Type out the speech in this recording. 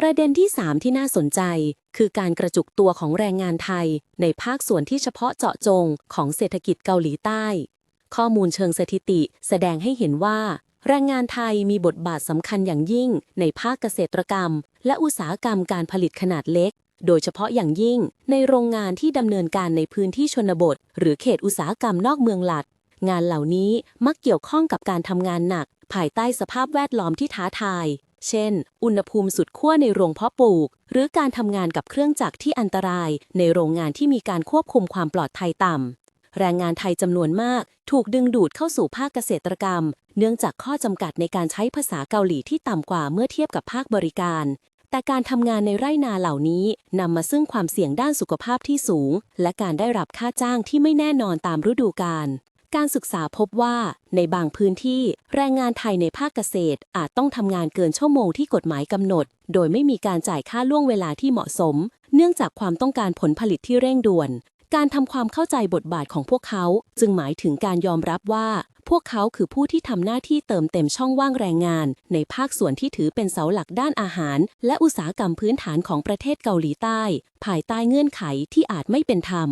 ประเด็นที่ 3 ที่น่าสนใจ คือการกระจุกตัวของแรงงานไทย ในภาคส่วนที่เฉพาะเจาะจงของเศรษฐกิจเกาหลีใต้ ข้อมูลเชิงสถิติแสดงให้เห็นว่า แรงงานไทยมีบทบาทสำคัญอย่างยิ่ง ในภาคเกษตรกรรม และอุตสาหกรรมการผลิตขนาดเล็ก โดยเฉพาะอย่างยิ่ง ในโรงงานที่ดำเนินการในพื้นที่ชนบท หรือเขตอุตสาหกรรมนอกเมืองหลัก งานเหล่านี้มักเกี่ยวข้องกับการทำงานหนัก ภายใต้สภาพแวดล้อมที่ท้าทาย เช่น อุณหภูมิสุดขั้วในโรงเพาะปลูก หรือการทำงานกับเครื่องจักรที่อันตราย ในโรงงานที่มีการควบคุมความปลอดภัยต่ำ แรงงานไทยจำนวนมาก ถูกดึงดูดเข้าสู่ภาคเกษตรกรรม เนื่องจากข้อจำกัดในการใช้ภาษาเกาหลีที่ต่ำกว่าเมื่อเทียบกับภาคบริการ แต่การทำงานในไร่นาเหล่านี้นำมาซึ่งความเสี่ยงด้านสุขภาพที่สูง และการได้รับค่าจ้างที่ไม่แน่นอนตามฤดูกาล การศึกษาพบว่าในบางพื้นที่แรงงานไทยในภาคเกษตร อาจต้องทำงานเกินชั่วโมงที่กฎหมายกำหนด โดยไม่มีการจ่ายค่าล่วงเวลาที่เหมาะสม เนื่องจากความต้องการผลผลิตที่เร่งด่วน การทำความเข้าใจบทบาทของพวกเขา จึงหมายถึงการยอมรับว่า พวกเขาคือผู้ที่ทำหน้าที่เติมเต็มช่องว่างแรงงาน ในภาคส่วนที่ถือเป็นเสาหลักด้านอาหาร และอุตสาหกรรมพื้นฐานของประเทศเกาหลีใต้ ภายใต้เงื่อนไขที่อาจไม่เป็นธรรม